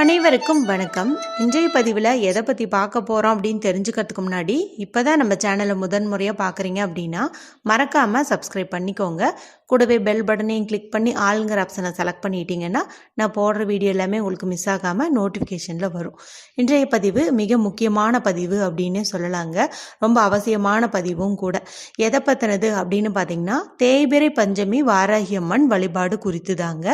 அனைவருக்கும் வணக்கம். இன்றைய பதிவில் எதை பற்றி பார்க்க போகிறோம் அப்படின்னு தெரிஞ்சுக்கிறதுக்கு முன்னாடி இப்போ தான் நம்ம சேனலை முதன் முறையாக பார்க்குறீங்க அப்படின்னா மறக்காமல் சப்ஸ்கிரைப் பண்ணிக்கோங்க. கூடவே பெல் பட்டனையும் கிளிக் பண்ணி ஆளுங்கிற ஆப்ஷனை செலக்ட் பண்ணிட்டீங்கன்னா நான் போடுற வீடியோ எல்லாமே உங்களுக்கு மிஸ் ஆகாமல் நோட்டிஃபிகேஷனில் வரும். இன்றைய பதிவு மிக முக்கியமான பதிவு அப்படின்னே சொல்லலாங்க. ரொம்ப அவசியமான பதிவும் கூட. எதை பற்றினது அப்படின்னு பார்த்தீங்கன்னா தேய்பிரை பஞ்சமி வாராகி அம்மன் வழிபாடு குறித்து தாங்க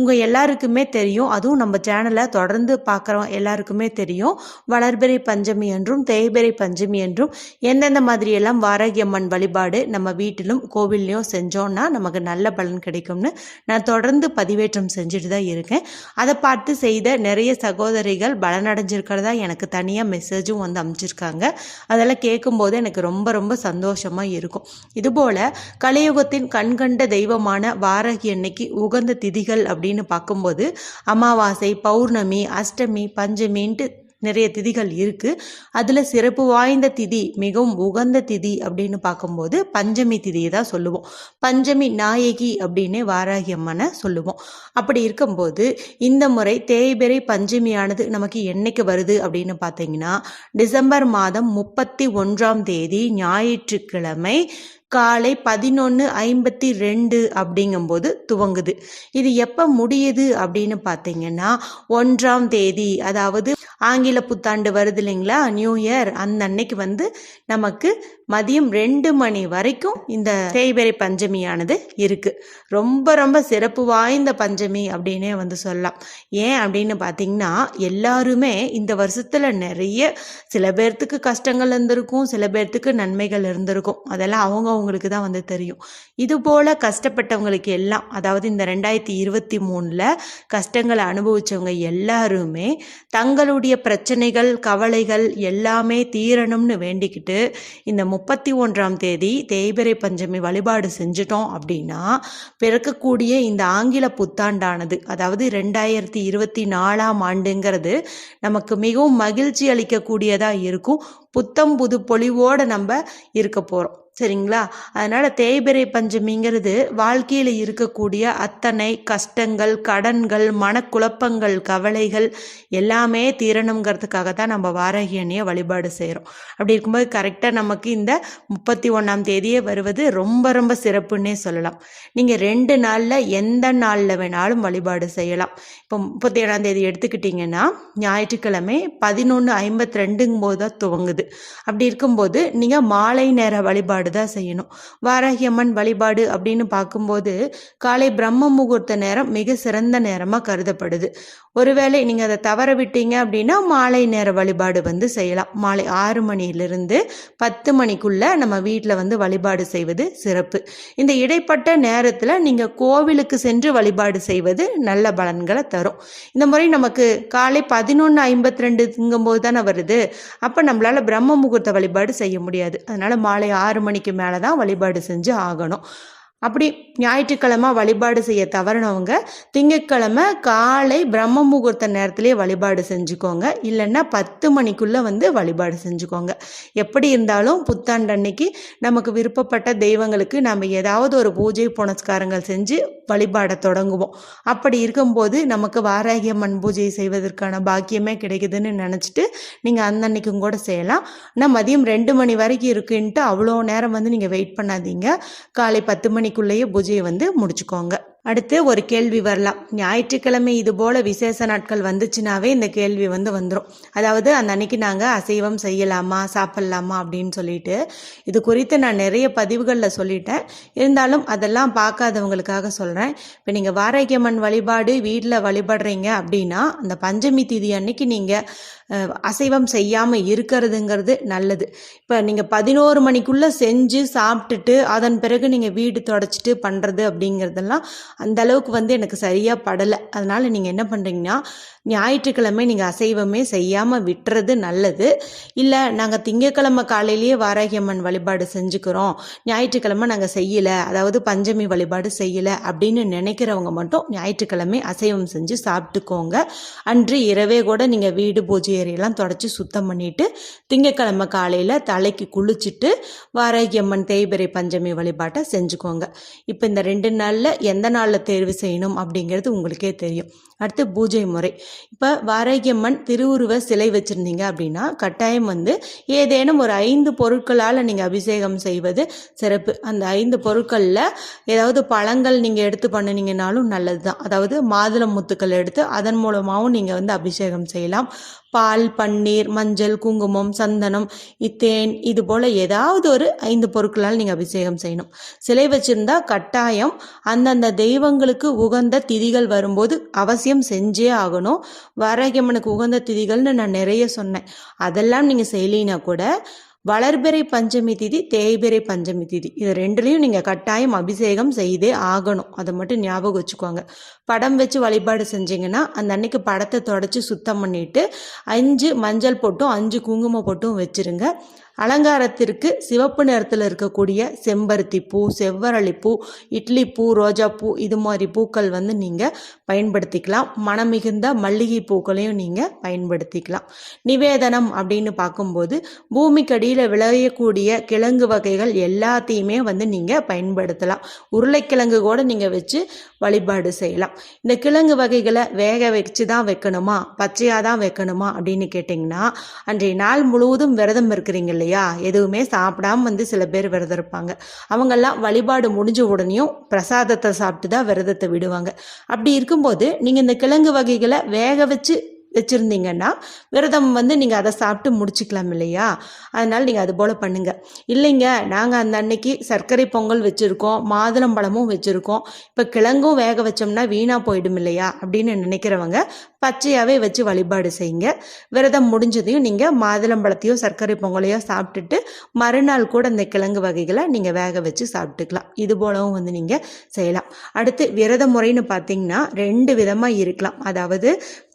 உங்கள் எல்லாருக்குமே தெரியும். அதுவும் நம்ம சேனலை தொடர்ந்து பார்க்குறோம் எல்லாருக்குமே தெரியும். வளர்பிறை பஞ்சமி என்றும் தேய்பிறை பஞ்சமி என்றும் எந்தெந்த மாதிரியெல்லாம் வாராகி அம்மன் வழிபாடு நம்ம வீட்டிலும் கோவில்லையும் செஞ்சோன்னா நமக்கு நல்ல பலன் கிடைக்கும்னு நான் தொடர்ந்து பதிவேற்றம் செஞ்சுட்டு தான் இருக்கேன். அதை பார்த்து செய்த நிறைய சகோதரிகள் பலனடைஞ்சிருக்கிறதா எனக்கு தனியாக மெசேஜும் வந்து அமைச்சிருக்காங்க. அதெல்லாம் கேட்கும்போது எனக்கு ரொம்ப ரொம்ப சந்தோஷமாக இருக்கும். இதுபோல் கலியுகத்தின் கண்கண்ட தெய்வமான வாரகி அன்னைக்கு உகந்த திதிகள் அப்படின்னு பார்க்கும்போது அமாவாசை பௌர்ணமி அஷ்டமி பஞ்சமின்ட்டு நிறைய திதிகள் இருக்குது அதில் சிறப்பு வாய்ந்த திதி மிகவும் உகந்த திதி அப்படின்னு பார்க்கும்போது பஞ்சமி திதியை தான் சொல்லுவோம். பஞ்சமி நாயகி அப்படின்னு வாராகி அம்மனை சொல்லுவோம். அப்படி இருக்கும்போது இந்த முறை தேய்பெறை பஞ்சமியானது நமக்கு என்னைக்கு வருது அப்படின்னு பார்த்தீங்கன்னா டிசம்பர் மாதம் முப்பத்தி ஒன்றாம் தேதி ஞாயிற்றுக்கிழமை காலை பதினொன்று ஐம்பத்தி ரெண்டு அப்படிங்கும்போது துவங்குது. இது எப்போ முடியுது அப்படின்னு பார்த்தீங்கன்னா ஒன்றாம் தேதி அதாவது ஆங்கில புத்தாண்டு வருது இல்லைங்களா? நியூ இயர் அந்த அன்னைக்கு வந்து நமக்கு மதியம் ரெண்டு மணி வரைக்கும் இந்த தேய்பெரை பஞ்சமியானது இருக்குது ரொம்ப ரொம்ப சிறப்பு வாய்ந்த பஞ்சமி அப்படின்னே வந்து சொல்லலாம். ஏன் அப்படின்னு பார்த்தீங்கன்னா எல்லாருமே இந்த வருஷத்தில் நிறைய சில பேர்த்துக்கு கஷ்டங்கள் இருந்திருக்கும் சில பேர்த்துக்கு நன்மைகள் இருந்திருக்கும். அதெல்லாம் அவங்க அவங்களுக்கு தான் வந்து தெரியும். இதுபோல் கஷ்டப்பட்டவங்களுக்கு எல்லாம் அதாவது இந்த ரெண்டாயிரத்தி இருபத்தி மூணில் கஷ்டங்களை அனுபவித்தவங்க எல்லாருமே தங்களுடைய பிரச்சனைகள் கவலைகள் எல்லாமே தீரணும்னு வேண்டிக்கிட்டு இந்த முப்பத்தி ஒன்றாம் தேதி தேய்பிறை பஞ்சமி வழிபாடு செஞ்சிட்டோம் அப்படின்னா பிறக்கக்கூடிய இந்த ஆங்கில புத்தாண்டானது அதாவது ரெண்டாயிரத்தி இருபத்தி நாலாம் ஆண்டுங்கிறது நமக்கு மிகவும் மகிழ்ச்சி அளிக்கக்கூடியதாக இருக்கும். புத்தம் புது பொலிவோடு நம்ம இருக்க போகிறோம் சரிங்களா? அதனால் தேய்பிறை பஞ்சமிங்கிறது வாழ்க்கையில் இருக்கக்கூடிய அத்தனை கஷ்டங்கள் கடன்கள் மனக்குழப்பங்கள் கவலைகள் எல்லாமே தீரணுங்கிறதுக்காக தான் நம்ம வாராகி அண்ணியை வழிபாடு செய்கிறோம் அப்படி இருக்கும்போது கரெக்டாக நமக்கு இந்த முப்பத்தி ஒன்றாம் தேதியே வருவது ரொம்ப ரொம்ப சிறப்புன்னே சொல்லலாம். நீங்கள் ரெண்டு நாளில் எந்த நாளில் வேணாலும் வழிபாடு செய்யலாம். இப்போ முப்பத்தி ஏழாம் தேதி எடுத்துக்கிட்டிங்கன்னா ஞாயிற்றுக்கிழமை பதினொன்று ஐம்பத்தி ரெண்டுங்கும் போது தான் துவங்குது. அப்படி இருக்கும்போது நீங்கள் மாலை நேர வழிபாடு தான் செய்யணும். வாராகியம்மன் வழிபாடு அப்படின்னு பார்க்கும்போது காலை பிரம்ம முகூர்த்த நேரம் மிக சிறந்த நேரமாக கருதப்படுது. ஒருவேளை நீங்கள் அதை தவற விட்டீங்க அப்படின்னா மாலை நேர வழிபாடு வந்து செய்யலாம். மாலை ஆறு மணியிலிருந்து பத்து மணிக்குள்ளே நம்ம வீட்டில் வந்து வழிபாடு செய்வது சிறப்பு. இந்த இடைப்பட்ட நேரத்தில் நீங்கள் கோவிலுக்கு சென்று வழிபாடு செய்வது நல்ல பலன்களை தரும். இந்த முறை நமக்கு காலை பதினொன்று ஐம்பத்தி ரெண்டுங்கும்போது தானே வருது. அப்போ நம்மளால் பிரம்ம முகூர்த்த வழிபாடு செய்ய முடியாது. அதனால் மாலை ஆறு மணிக்கு மேலே தான் வழிபாடு செஞ்சு ஆகணும். அப்படி ஞாயிற்றுக்கிழமை வழிபாடு செய்ய தவறினவங்க திங்கட்கிழமை காலை பிரம்ம முகூர்த்த நேரத்திலே வழிபாடு செஞ்சுக்கோங்க. இல்லைன்னா பத்து மணிக்குள்ளே வந்து வழிபாடு செஞ்சுக்கோங்க. எப்படி இருந்தாலும் புத்தாண்டு அன்னைக்கு நமக்கு விருப்பப்பட்ட தெய்வங்களுக்கு நம்ம ஏதாவது ஒரு பூஜை புனஸ்காரங்கள் செஞ்சு வழிபாட தொடங்குவோம். அப்படி இருக்கும்போது நமக்கு வாராகி அம்மன் பூஜை செய்வதற்கான பாக்கியமே கிடைக்குதுன்னு நினச்சிட்டு நீங்கள் அந்த அன்னைக்கும் கூட செய்யலாம். ஆனால் மதியம் ரெண்டு மணி வரைக்கும் இருக்குன்ட்டு அவ்வளோ நேரம் வந்து நீங்கள் வெயிட் பண்ணாதீங்க. காலை பத்து மணி மணிக்குள்ளேயே பூஜையை வந்து முடிச்சுக்கோங்க. அடுத்து ஒரு கேள்வி வரலாம். ஞாயிற்றுக்கிழமை இது போல விசேஷ நாட்கள் வந்துச்சுனாவே இந்த கேள்வி வந்து வந்துடும் அதாவது அந்த அன்னைக்கு நாங்கள் அசைவம் செய்யலாமா சாப்பிட்லாமா அப்படின்னு சொல்லிட்டு இது குறித்து நான் நிறைய பதிவுகளில் சொல்லிட்டேன். இருந்தாலும் அதெல்லாம் பார்க்காதவங்களுக்காக சொல்கிறேன் இப்போ நீங்கள் வாராக்கியம்மன் வழிபாடு வீட்டில் வழிபடுறீங்க அப்படின்னா அந்த பஞ்சமி திதி அன்னைக்கு நீங்கள் அசைவம் செய்யாமல் இருக்கிறதுங்கிறது நல்லது. இப்போ நீங்கள் பதினோரு மணிக்குள்ளே செஞ்சு சாப்பிட்டுட்டு அதன் பிறகு நீங்கள் வீடு தொடச்சிட்டு பண்ணுறது அப்படிங்கிறதெல்லாம் அந்த அளவுக்கு வந்து எனக்கு சரியாக படலை. அதனால் நீங்கள் என்ன பண்ணுறீங்கன்னா ஞாயிற்றுக்கிழமை நீங்கள் அசைவமே செய்யாமல் விட்டுறது நல்லது. இல்லை நாங்கள் திங்கக்கிழமை காலையிலேயே வாராகி அம்மன் வழிபாடு செஞ்சுக்கிறோம். ஞாயிற்றுக்கிழமை நாங்கள் செய்யலை. அதாவது பஞ்சமி வழிபாடு செய்யலை அப்படின்னு நினைக்கிறவங்க மட்டும் ஞாயிற்றுக்கிழமை அசைவம் செஞ்சு சாப்பிட்டுக்கோங்க. அன்று இரவே கூட நீங்கள் வீடு பூஜை ஏரியெல்லாம் தொடச்சி சுத்தம் பண்ணிவிட்டு திங்கக்கிழமை காலையில் தலைக்கு குளிச்சுட்டு வாராகி அம்மன் பஞ்சமி வழிபாட்டை செஞ்சுக்கோங்க. இப்போ இந்த ரெண்டு நாளில் எந்த நாள் நாளில் தேர்வு செய்யணும் அப்படிங்கிறது உங்களுக்கே தெரியும். அடுத்து பூஜை முறை. இப்போ வாரகியம்மன் திருவுருவ சிலை வச்சுருந்தீங்க அப்படின்னா கட்டாயம் வந்து ஏதேனும் ஒரு ஐந்து பொருட்களால் நீங்கள் அபிஷேகம் செய்வது சிறப்பு. அந்த ஐந்து பொருட்களில் ஏதாவது பழங்கள் நீங்கள் எடுத்து பண்ணினீங்கனாலும் நல்லது தான் அதாவது மாதுளம் முத்துக்கள் எடுத்து அதன் மூலமாகவும் நீங்கள் வந்து அபிஷேகம் செய்யலாம். பால் பன்னீர் மஞ்சள் குங்குமம் சந்தனம் இத்தேன் இது போல் ஏதாவது ஒரு ஐந்து பொருட்களால் நீங்கள் அபிஷேகம் செய்யணும். சிலை வச்சிருந்தா கட்டாயம் அந்தந்த தெய்வங்களுக்கு உகந்த திதிகள் வரும்போது அவசியம் செஞ்சே ஆகணும். வாராகியம்மனுக்கு உகந்த திதிகள்னு நான் நிறைய சொன்னேன். அதெல்லாம் நீங்கள் செய்யலினா கூட வளர்பிறை பஞ்சமி திதி தேய்பிறை பஞ்சமி திதி. இது ரெண்டுலேயும் நீங்கள் கட்டாயம் அபிஷேகம் செய்தே ஆகணும். அதை மட்டும் ஞாபகம் வச்சுக்கோங்க. படம் வச்சு வழிபாடு செஞ்சீங்கன்னா அந்த அன்னைக்கு படத்தை தொடச்சி சுத்தம் பண்ணிட்டு அஞ்சு மஞ்சள் போட்டும் அஞ்சு குங்குமம் போட்டும் வச்சிருங்க. அலங்காரத்திற்கு சிவப்பு நிறத்தில் இருக்கக்கூடிய செம்பருத்தி பூ செவ்வரளி பூ இட்லி பூ ரோஜா பூ இது மாதிரி பூக்கள் வந்து நீங்கள் பயன்படுத்திக்கலாம். மனம் மிகுந்த மல்லிகை பூக்களையும் நீங்கள் பயன்படுத்திக்கலாம். நிவேதனம் அப்படின்னு பார்க்கும்போது பூமிக்கடியில் விளையக்கூடிய கிழங்கு வகைகள் எல்லாத்தையுமே வந்து நீங்கள் பயன்படுத்தலாம். உருளைக்கிழங்கு கூட நீங்கள் வச்சு வழிபாடு செய்யலாம். இந்த கிழங்கு வகைகளை வேக வச்சு தான் வைக்கணுமா? பச்சையாக தான் வைக்கணுமா அப்படின்னு கேட்டிங்கன்னா அன்றைய நாள் முழுவதும் விரதம் இருக்கிறீங்க இல்லையா? எதுவுமே சாப்பிடாம வந்து சில பேர் விரதம் இருப்பாங்க அவங்கெல்லாம் வழிபாடு முடிஞ்ச உடனேயும் பிரசாதத்தை சாப்பிட்டு தான் விரதத்தை விடுவாங்க. அப்படி இருக்கும்போது நீங்கள் இந்த கிழங்கு வகைகளை வேக வச்சு வச்சுருந்தீங்கன்னா விரதம் வந்து நீங்கள் அதை சாப்பிட்டு முடிச்சுக்கலாம் இல்லையா? அதனால் நீங்கள் அது போல் பண்ணுங்கள் இல்லைங்க நாங்கள் அந்த அன்னைக்கு சர்க்கரை பொங்கல் வச்சுருக்கோம் மாதுளம்பழமும் வச்சுருக்கோம். இப்போ கிழங்கும் வேக வச்சோம்னா வீணாக போயிடும் இல்லையா? அப்படின்னு நினைக்கிறவங்க பச்சையாகவே வச்சு வழிபாடு செய்யுங்க. விரதம் முடிஞ்சதையும் நீங்கள் மாதுளம்பழத்தையோ சர்க்கரை பொங்கலையோ சாப்பிட்டுட்டு மறுநாள் கூட இந்த கிழங்கு வகைகளை நீங்கள் வேக வச்சு சாப்பிட்டுக்கலாம். இது போலவும் வந்து நீங்கள் செய்யலாம். அடுத்து விரத முறைன்னு பார்த்தீங்கன்னா ரெண்டு விதமாக இருக்கலாம். அதாவது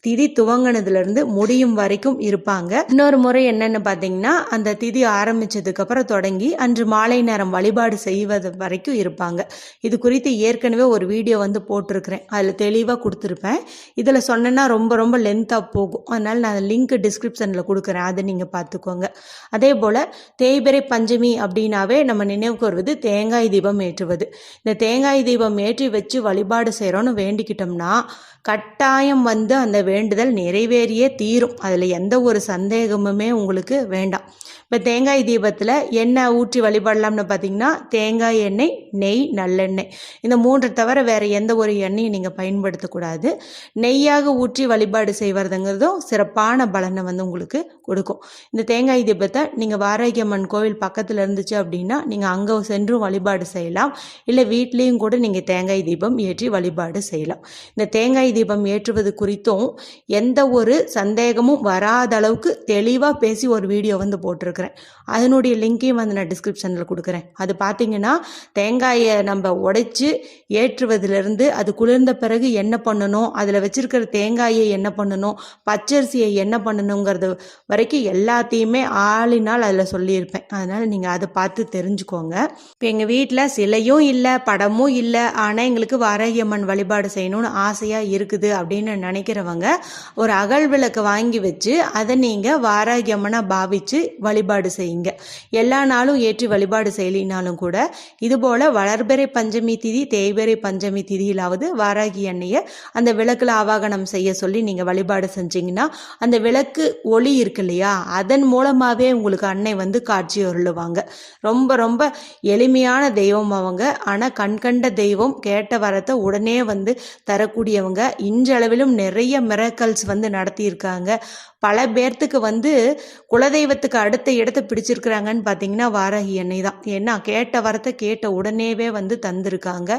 திதி துவங்கினதுலேருந்து முடியும் வரைக்கும் இருப்பாங்க. இன்னொரு முறை என்னன்னு பார்த்தீங்கன்னா அந்த திதி ஆரம்பிச்சதுக்கு அப்புறம் தொடங்கி அன்று மாலை நேரம் வழிபாடு செய்வது வரைக்கும் இருப்பாங்க. இது குறித்து ஏற்கனவே ஒரு வீடியோ வந்து போட்டிருக்கிறேன். அதில் தெளிவாக கொடுத்துருப்பேன். இதில் சொன்னேன்னா ரொம்ப ரொம்ப லென்த்தாக போகும். அதனால் நான் லிங்க் டிஸ்கிரிப்ஷனில் கொடுக்குறேன். அதை நீங்கள் பார்த்துக்கோங்க அதே போல் தேய்பிரை பஞ்சமி அப்படின்னாவே நம்ம நினைவுக்கு வருவது தேங்காய் தீபம் ஏற்றுவது. இந்த தேங்காய் தீபம் ஏற்றி வச்சு வழிபாடு செய்கிறோன்னு வேண்டிக்கிட்டோம்னா கட்டாயம் வந்து அந்த வேண்டுதல் நிறைவேறியே தீரும். அதில் எந்த ஒரு சந்தேகமுமே உங்களுக்கு வேண்டாம். இப்போ தேங்காய் தீபத்தில் எண்ணெய் ஊற்றி வழிபடலாம்னு பார்த்தீங்கன்னா தேங்காய் எண்ணெய் நெய் நல்லெண்ணெய். இந்த மூன்று தவிர வேறு எந்த ஒரு எண்ணெயும் நீங்கள் பயன்படுத்தக்கூடாது நெய்யாக ஊற்றி வழிபாடு செய்வதுங்கிறதும் சிறப்பான பலனை வந்து உங்களுக்கு கொடுக்கும். இந்த தேங்காய் தீபத்தை நீங்கள் வாராகியம்மன் கோவில் பக்கத்தில் இருந்துச்சு அப்படின்னா நீங்கள் அங்கே சென்று வழிபாடு செய்யலாம். இல்லை வீட்லேயும் கூட நீங்கள் தேங்காய் தீபம் ஏற்றி வழிபாடு செய்யலாம். இந்த தேங்காய் தீபம் ஏற்றுவது குறித்தும் எந்த ஒரு சந்தேகமும் வராத அளவுக்கு தெளிவாக பேசி ஒரு வீடியோ வந்து போட்டிருக்கிறேன். it அதனுடைய லிங்கையும் வந்து நான் டிஸ்கிரிப்ஷனில் கொடுக்குறேன். அது பார்த்தீங்கன்னா தேங்காயை நம்ம உடைச்சி ஏற்றுவதிலிருந்து அது குளிர்ந்த பிறகு என்ன பண்ணணும்? அதில் வச்சிருக்கிற தேங்காயை என்ன பண்ணணும்? பச்சரிசியை என்ன பண்ணணுங்கிறது வரைக்கும் எல்லாத்தையுமே ஆளினால் அதில் சொல்லியிருப்பேன். அதனால் நீங்கள் அதை பார்த்து தெரிஞ்சுக்கோங்க. இப்போ எங்கள் வீட்டில் சிலையும் இல்லை படமும் இல்லை ஆனால் எங்களுக்கு வாராகியம்மன் வழிபாடு செய்யணும்னு ஆசையாக இருக்குது அப்படின்னு நினைக்கிறவங்க ஒரு அகல் விளக்கு வாங்கி வச்சு அதை நீங்கள் வாராகியம்மனாக பாவித்து வழிபாடு செய்யுங்க. எல்லா நாளும் ஏற்றி வழிபாடு செய்யலினாலும் கூட இதுபோல் வளர்பிறை பஞ்சமி திதி தேய்பிறை பஞ்சமி திதியிலாவது வாராகி எண்ணெயை அந்த விளக்கில் ஆவாகனம் செய்ய சொல்லி நீங்கள் வழிபாடு செஞ்சீங்கன்னா அந்த விளக்கு ஒளி இருக்கு இல்லையா அதன் மூலமாகவே உங்களுக்கு அன்னை வந்து காட்சி அருளுவாங்க. ரொம்ப ரொம்ப எளிமையான தெய்வம் அவங்க. ஆனால் கண்கண்ட தெய்வம் கேட்ட வரத்தை உடனே வந்து தரக்கூடியவங்க. இன்றளவிலும் நிறைய மிரக்கல்ஸ் வந்து நடத்தியிருக்காங்க. பல பேர்த்துக்கு வந்து குலதெய்வத்துக்கு அடுத்த இடத்த பிடிச்சிருக்கிறாங்கன்னு பார்த்தீங்கன்னா வாராகி எண்ணெய் தான் ஏன்னா கேட்ட வரத்தை கேட்ட உடனேவே வந்து தந்திருக்காங்க.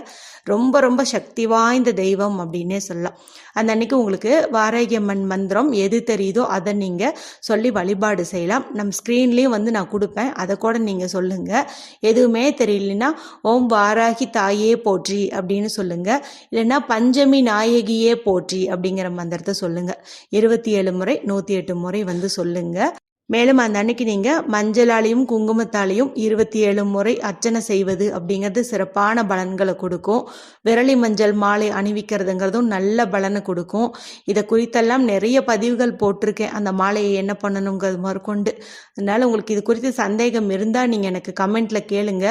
ரொம்ப ரொம்ப சக்தி வாய்ந்த தெய்வம் அப்படின்னே சொல்லலாம். அந்த அன்னைக்கு உங்களுக்கு வாராகி அம்மன் மந்திரம் எது தெரியுதோ அதை நீங்கள் சொல்லி வழிபாடு செய்யலாம். நம்ம ஸ்க்ரீன்லேயும் வந்து நான் கொடுப்பேன். அதை கூட நீங்கள் சொல்லுங்கள் எதுவுமே தெரியலனா ஓம் வாராகி தாயே போற்றி அப்படின்னு சொல்லுங்கள் இல்லைன்னா பஞ்சமி நாயகியே போற்றி அப்படிங்கிற மந்திரத்தை சொல்லுங்கள் இருபத்தி ஏழு முறை நூற்றி எட்டு முறை வந்து சொல்லுங்கள் மேலும் அந்த அன்னைக்கு நீங்கள் மஞ்சளாலையும் குங்குமத்தாலையும் இருபத்தி ஏழு முறை அர்ச்சனை செய்வது அப்படிங்கிறது சிறப்பான பலன்களை கொடுக்கும். விரலி மஞ்சள் மாலை அணிவிக்கிறதுங்கிறதும் நல்ல பலனை கொடுக்கும். இதை குறித்தெல்லாம் நிறைய பதிவுகள் போட்டிருக்கேன். அந்த மாலையை என்ன பண்ணணுங்கிறது மறுக்கொண்டு அதனால் உங்களுக்கு இது குறித்து சந்தேகம் இருந்தால் நீங்கள் எனக்கு கமெண்ட்டில் கேளுங்க.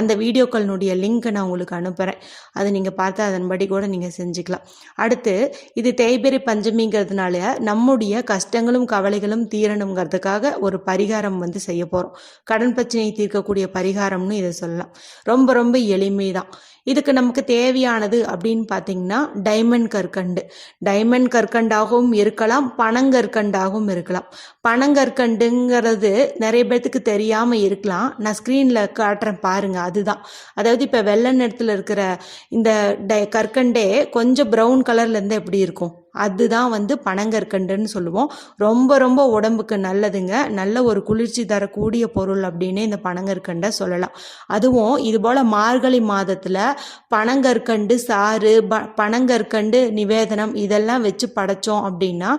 அந்த வீடியோக்களினுடைய லிங்க்கை நான் உங்களுக்கு அனுப்புகிறேன் அதை நீங்கள் பார்த்து அதன்படி கூட நீங்கள் செஞ்சுக்கலாம். அடுத்து இது தேய்பெரி பஞ்சமிங்கிறதுனால நம்முடைய கஷ்டங்களும் கவலைகளும் தீரணுங்கிறதுக்காக ஒரு பரிகாரம் வந்து செய்ய போகிறோம் கடன் பிரச்சனையை தீர்க்கக்கூடிய பரிகாரம்னு இதை சொல்லலாம். ரொம்ப ரொம்ப எளிமை தான் இதுக்கு நமக்கு தேவையானது அப்படின்னு பார்த்தீங்கன்னா டைமண்ட் கற்கண்டு. டைமண்ட் கற்கண்டாகவும் இருக்கலாம் பனங்கற்கண்டாகவும் இருக்கலாம். பனங்கற்கண்டுங்கிறது நிறைய பேர்த்துக்கு தெரியாமல் இருக்கலாம். நான் ஸ்க்ரீனில் காட்டுறேன் பாருங்கள் அதுதான். அதாவது இப்போ வெள்ளை நிறத்தில் இருக்கிற இந்த டை கற்கண்டே கொஞ்சம் ப்ரௌன் கலர்லேருந்து எப்படி இருக்கும்? அதுதான் வந்து பனங்கற்கண்டுன்னு சொல்லுவோம். ரொம்ப ரொம்ப உடம்புக்கு நல்லதுங்க. நல்ல ஒரு குளிர்ச்சி தரக்கூடிய பொருள் அப்படின்னு இந்த பனங்கற்கண்டை சொல்லலாம். அதுவும் இது போல் மார்கழி மாதத்தில் பனங்கற்கண்டு சாறு ப பனங்கற்கண்டு நிவேதனம் இதெல்லாம் வச்சு படைச்சோம் அப்படின்னா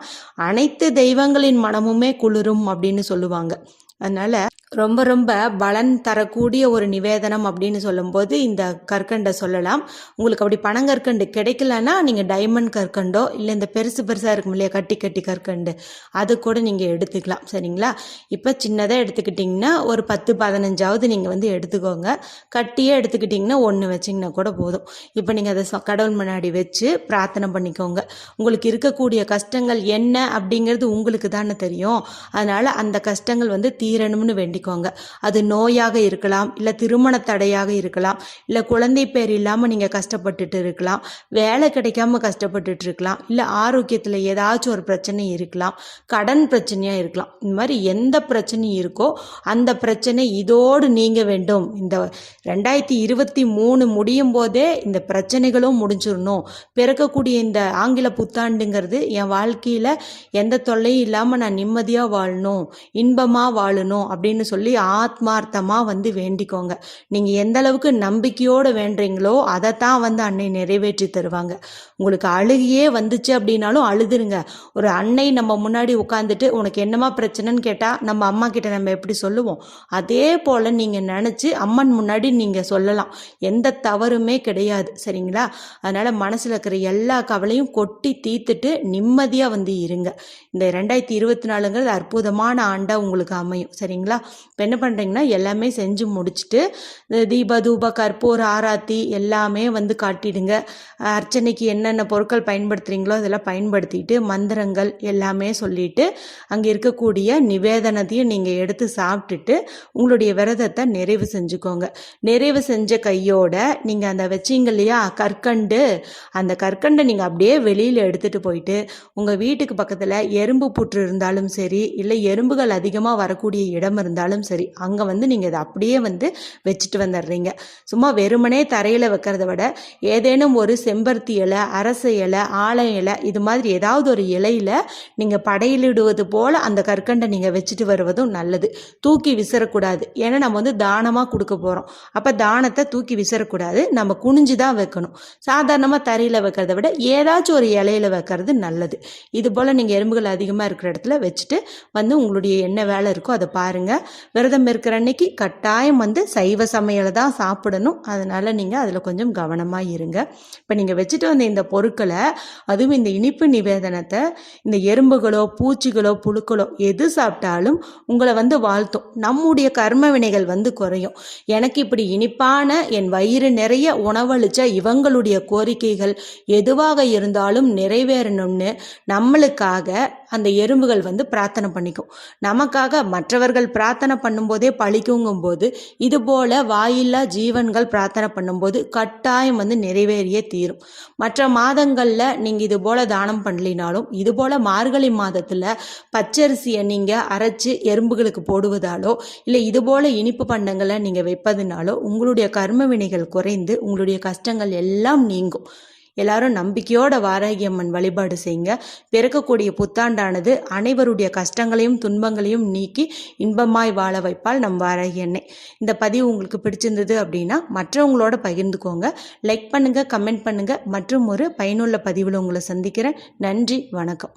அனைத்து தெய்வங்களின் மனமுமே குளிரும் அப்படின்னு சொல்லுவாங்க. அதனால் ரொம்ப ரொம்ப பலன் தரக்கூடிய ஒரு நிவேதனம் அப்படின்னு சொல்லும்போது இந்த கற்கண்டை சொல்லலாம். உங்களுக்கு அப்படி பனங்கற்கண்டு கிடைக்கலன்னா நீங்கள் டைமண்ட் கற்கண்டோ இல்லை இந்த பெருசு பெருசாக இருக்கும் இல்லையா கட்டி கட்டி கற்கண்டு அது கூட நீங்கள் எடுத்துக்கலாம். சரிங்களா? இப்போ சின்னதாக எடுத்துக்கிட்டிங்கன்னா ஒரு பத்து பதினஞ்சாவது நீங்கள் வந்து எடுத்துக்கோங்க. கட்டியே எடுத்துக்கிட்டிங்கன்னா ஒன்று வச்சிங்கன்னா கூட போதும். இப்போ நீங்கள் அதை கடவுள் முன்னாடி வச்சு பிரார்த்தனை பண்ணிக்கோங்க. உங்களுக்கு இருக்கக்கூடிய கஷ்டங்கள் என்ன அப்படிங்கிறது உங்களுக்கு தானே தெரியும். அதனால் அந்த கஷ்டங்கள் வந்து தீரணும்னு பண்ணிக்கோங்க அது நோயாக இருக்கலாம் இல்லை திருமண தடையாக இருக்கலாம் இல்லை குழந்தை பேர் இல்லாமல் நீங்கள் கஷ்டப்பட்டுட்டு இருக்கலாம் வேலை கிடைக்காம கஷ்டப்பட்டுட்டு இருக்கலாம் இல்லை ஆரோக்கியத்தில் ஏதாச்சும் ஒரு பிரச்சனை இருக்கலாம் கடன் பிரச்சனையாக இருக்கலாம். இந்த மாதிரி எந்த பிரச்சனை இருக்கோ அந்த பிரச்சனை இதோடு நீங்க வேண்டும். இந்த ரெண்டாயிரத்தி இருபத்தி மூணு முடியும் போதே இந்த பிரச்சனைகளும் முடிஞ்சிடணும். பிறக்கக்கூடிய இந்த ஆங்கில புத்தாண்டுங்கிறது என் வாழ்க்கையில் எந்த தொல்லையும் இல்லாமல் நான் நிம்மதியாக வாழணும் இன்பமாக வாழணும் அப்படின்னு சொல்லி ஆத்மார்த்தமாக வந்து வேண்டிக்கோங்க. நீங்கள் எந்த அளவுக்கு நம்பிக்கையோடு வேண்டுறீங்களோ அதை தான் வந்து அன்னை நிறைவேற்றி தருவாங்க. உங்களுக்கு அழுகியே வந்துச்சு அப்படின்னாலும் அழுதுருங்க. ஒரு அன்னை நம்ம முன்னாடி உட்காந்துட்டு உனக்கு என்னமா பிரச்சனைன்னு கேட்டால் நம்ம அம்மா கிட்ட நம்ம எப்படி சொல்லுவோம்? அதே போல் நீங்கள் நினச்சி அம்மன் முன்னாடி நீங்கள் சொல்லலாம். எந்த தவறுமே கிடையாது. சரிங்களா? அதனால் மனசில் இருக்கிற எல்லா கவலையும் கொட்டி தீர்த்துட்டு நிம்மதியாக வந்து இருங்க. இந்த ரெண்டாயிரத்தி இருபத்தி நாலுங்கிறது அற்புதமான ஆண்டாக உங்களுக்கு அமையும். சரிங்களா? இப்போ என்ன பண்ணுறீங்கன்னா எல்லாமே செஞ்சு முடிச்சுட்டு இந்த தீப தூப கற்பூர் ஆராத்தி எல்லாமே வந்து காட்டிடுங்க. அர்ச்சனைக்கு என்னென்ன பொருட்கள் பயன்படுத்துகிறீங்களோ அதெல்லாம் பயன்படுத்திட்டு மந்திரங்கள் எல்லாமே சொல்லிட்டு அங்கே இருக்கக்கூடிய நிவேதனத்தையும் நீங்கள் எடுத்து சாப்பிட்டுட்டு உங்களுடைய விரதத்தை நிறைவு செஞ்சுக்கோங்க. நிறைவு செஞ்ச கையோட நீங்கள் அந்த வச்சிங்க இல்லையா கற்கண்டு அந்த கற்கண்டை நீங்கள் அப்படியே வெளியில் எடுத்துகிட்டு போயிட்டு உங்கள் வீட்டுக்கு பக்கத்தில் எறும்பு புற்று இருந்தாலும் சரி இல்லை எறும்புகள் அதிகமாக வரக்கூடிய இடம் இருந்தாலும் சரி அங்கே வந்து நீங்கள் இதை அப்படியே வந்து வச்சுட்டு வந்துடுறீங்க சும்மா வெறுமனே தரையில் வைக்கிறத விட ஏதேனும் ஒரு செம்பருத்தி இலை அரச இலை ஆலை இலை இது மாதிரி ஏதாவது ஒரு இலையில நீங்கள் படையிலிடுவது போல் அந்த கற்கண்டை நீங்கள் வச்சுட்டு வருவதும் நல்லது. தூக்கி விசிறக்கூடாது. ஏன்னா நம்ம வந்து தானமாக கொடுக்க போகிறோம் அப்போ தானத்தை தூக்கி விசிறக்கூடாது. நம்ம குனிஞ்சு தான் வைக்கணும். சாதாரணமாக தரையில் வைக்கிறத விட ஏதாச்சும் ஒரு இலையில வைக்கிறது நல்லது. இது போல் நீங்கள் எறும்புகள் அதிகமாக இருக்கிற இடத்துல வச்சுட்டு வந்து உங்களுடைய என்ன வேலை இருக்கோ அதை பாருங்கள் விரதம் இருக்கிற அன்னைக்கு கட்டாயம் வந்து சைவ சமையலை தான் சாப்பிடணும். அதனால் நீங்கள் அதில் கொஞ்சம் கவனமாக இருங்க. இப்போ நீங்கள் வச்சுட்டு வந்த இந்த பொருட்களை அதுவும் இந்த இனிப்பு நிவேதனத்தை இந்த எறும்புகளோ பூச்சிகளோ புழுக்களோ எது சாப்பிட்டாலும் உங்களை வந்து வாழ்த்தும். நம்முடைய கர்ம வினைகள் வந்து குறையும். எனக்கு இப்படி இனிப்பான என் வயிறு நிறைய உணவளிச்ச இவங்களுடைய கோரிக்கைகள் எதுவாக இருந்தாலும் நிறைவேறணும்னு நம்மளுக்காக அந்த எறும்புகள் வந்து பிரார்த்தனை பண்ணிக்கும். நமக்காக மற்றவர்கள் பிரார்த்தனை பண்ணும்போதே பழிக்குங்கும் போது இதுபோல வாயில்லா ஜீவன்கள் பிரார்த்தனை பண்ணும்போது கட்டாயம் வந்து நிறைவேறியே தீரும். மற்ற மாதங்களில் நீங்கள் இது போல தானம் பண்ணலினாலும் இதுபோல மார்கழி மாதத்தில் பச்சரிசியை நீங்கள் அரைச்சு எறும்புகளுக்கு போடுவதாலோ இல்லை இதுபோல இனிப்பு பண்டங்களை நீங்கள் வைப்பதுனாலோ உங்களுடைய கர்ம வினைகள் குறைந்து உங்களுடைய கஷ்டங்கள் எல்லாம் நீங்கும். எல்லாரும் நம்பிக்கையோட வாராகி அம்மன் வழிபாடு செய்யுங்க. பிறக்கக்கூடிய புத்தாண்டானது அனைவருடைய கஷ்டங்களையும் துன்பங்களையும் நீக்கி இன்பமாய் வாழ வைப்பால் நம் வாராகி அன்னை. இந்த பதிவு உங்களுக்கு பிடிச்சிருந்தது அப்படின்னா மற்றவங்களோட பகிர்ந்துக்கோங்க. லைக் பண்ணுங்க கமெண்ட் பண்ணுங்க. மற்றும் ஒரு பயனுள்ள பதிவில் உங்களை சந்திக்கிறேன். நன்றி வணக்கம்.